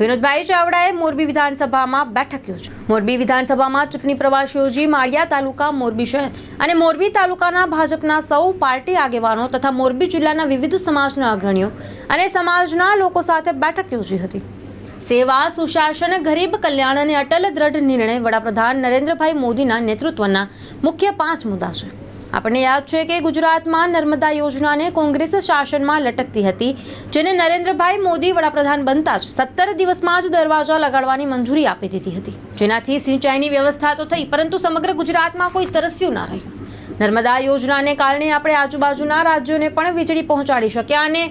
વિનોદભાઈ ચાવડાએ મોરબી વિધાનસભામાં બેઠક યોજી. મોરબી વિધાનસભામાં ચૂંટણી પ્રવાસ યોજી માળિયા તાલુકા મોરબી શહેર અને મોરબી તાલુકાના ભાજપના સૌ પાર્ટી આગેવાનો તથા મોરબી જિલ્લાના વિવિધ સમાજના અગ્રણીઓ અને સમાજના લોકો સાથે બેઠક યોજી હતી. સેવા, સુશાસન, ગરીબ કલ્યાણ અને અટલ દ્રઢ નિર્ણય વડાપ્રધાન નરેન્દ્રભાઈ મોદીના નેતૃત્વના મુખ્ય પાંચ મુદ્દા છે. આપણને યાદ છે કે ગુજરાતમાં નર્મદા યોજનાને કોંગ્રેસ શાસનમાં લટકતી હતી, જેને નરેન્દ્રભાઈ મોદી વડાપ્રધાન બનતા જ સત્તર દિવસમાં જ દરવાજા લગાડવાની મંજૂરી આપી દીધી હતી. જેનાથી સિંચાઈની વ્યવસ્થા તો થઈ, પરંતુ સમગ્ર ગુજરાતમાં કોઈ તરસ્યું ના રહ્યું. નર્મદા યોજનાને કારણે આપણે આજુબાજુના રાજ્યોને પણ વીજળી પહોંચાડી શક્યા અને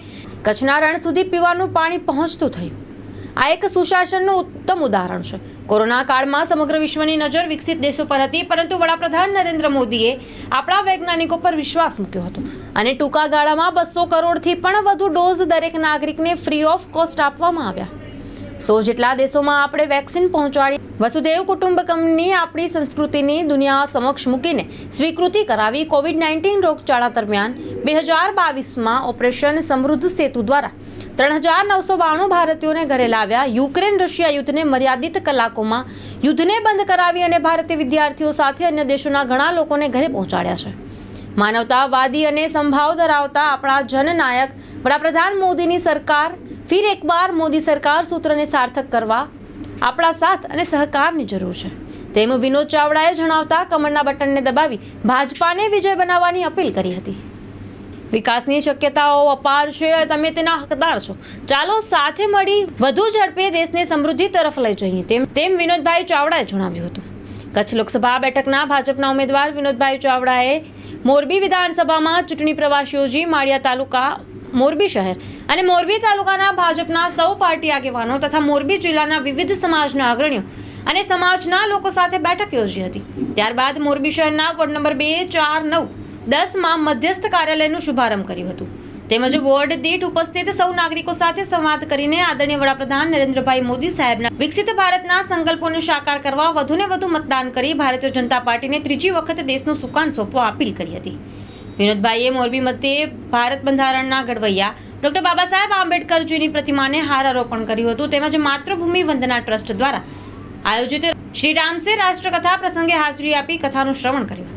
કચ્છના રણ સુધી પીવાનું પાણી પહોંચતું થયું. આ એક સુશાસનનું ઉત્તમ ઉદાહરણ છે. કોરોના કાળમાં સમગ્ર વિશ્વની નજર વિકસિત દેશો પર હતી, પરંતુ વડાપ્રધાન નરેન્દ્ર મોદીએ આપણા વૈજ્ઞાનિકો પર વિશ્વાસ મૂક્યો હતો. અને ટૂંકા ગાળામાં બસો કરોડથી પણ વધુ ડોઝ દરેક નાગરિકને ફ્રી ઓફ કોસ્ટ આપવામાં આવ્યા. સો જેટલા દેશોમાં આપણે વેક્સિન પહોંચાડી, વસુદેવ કુટુંબકમની આપણી સંસ્કૃતિની દુનિયા સમક્ષ મૂકીને સ્વીકૃતિ કરાવી કોવિડ નાઇન્ટીન રોગચાળા દરમિયાન બે હજાર બાવીસમાં ઓપરેશન સમૃદ્ધ સેતુ દ્વારા ત્રણ હજાર નવસો બાણું ભારતીયોને ઘરે લાવ્યા. યુક્રેન રશિયા યુદ્ધને મર્યાદિત કલાકોમાં યુદ્ધને બંધ કરાવી અને ભારતીય વિદ્યાર્થીઓ સાથે અન્ય દેશોના ઘણા લોકોને ઘરે પહોંચાડ્યા છે. માનવતાવાદી અને સંભાવ ધરાવતા આપણા જનનાયક વડાપ્રધાન મોદીની સરકાર ફિર એકવાર મોદી સરકાર સૂત્રને સાર્થક કરવા આપણા સાથ અને સહકારની જરૂર છે. તેમ વિનોદ ચાવડાએ જણાવતા કમળના બટનને દબાવી ભાજપાને વિજય બનાવવાની અપીલ કરી હતી. વિકાસની શક્યતાઓ અપાર છે તમે તેના હકદાર છો. ચાલો સાથે મળી વધુ ઝડપે દેશને સમૃદ્ધિ તરફ લઈ જઈએ. તેમ તેમ વિનોદભાઈ ચાવડાએ જણાવ્યું હતું. કચ્છ લોકસભા બેઠકના ભાજપના ઉમેદવાર વિનોદભાઈ ચાવડાએ મોરબી વિધાનસભામાં ચૂંટણી પ્રવાસ યોજી માળિયા તાલુકા, મોરબી શહેર અને મોરબી તાલુકાના ભાજપના સૌ પાર્ટી આગેવાનો તથા મોરબી જિલ્લાના વિવિધ સમાજના અગ્રણીઓ અને સમાજના લોકો સાથે બેઠક યોજી હતી. ત્યારબાદ મોરબી શહેરના વોર્ડ નંબર બે, ચાર, નવ દસમાં મધ્યસ્થ કાર્યાલયનું શુભારંભ કર્યું હતું. તેમજ વોર્ડ દીઠ ઉપસ્થિત સૌ નાગરિકો સાથે સંવાદ કરીને આદરણીય વડાપ્રધાન નરેન્દ્રભાઈ મોદી સાહેબના વિકસિત ભારતના સંકલ્પોને સાકાર કરવા વધુને વધુ મતદાન કરી ભારતીય જનતા પાર્ટીને ત્રીજી વખત દેશનું સુકાન સોંપવા અપીલ કરી હતી. વિનોદભાઈએ મોરબી મતે ભારત બંધારણના ઘડવૈયા ડોક્ટર બાબા સાહેબ આંબેડકરજીની પ્રતિમાને હારારોપણ કર્યું હતું તેમજ માતૃભૂમિ વંદના ટ્રસ્ટ દ્વારા આયોજિત શ્રી રામસે રાષ્ટ્રકથા પ્રસંગે હાજરી આપી કથાનું શ્રવણ કર્યું હતું.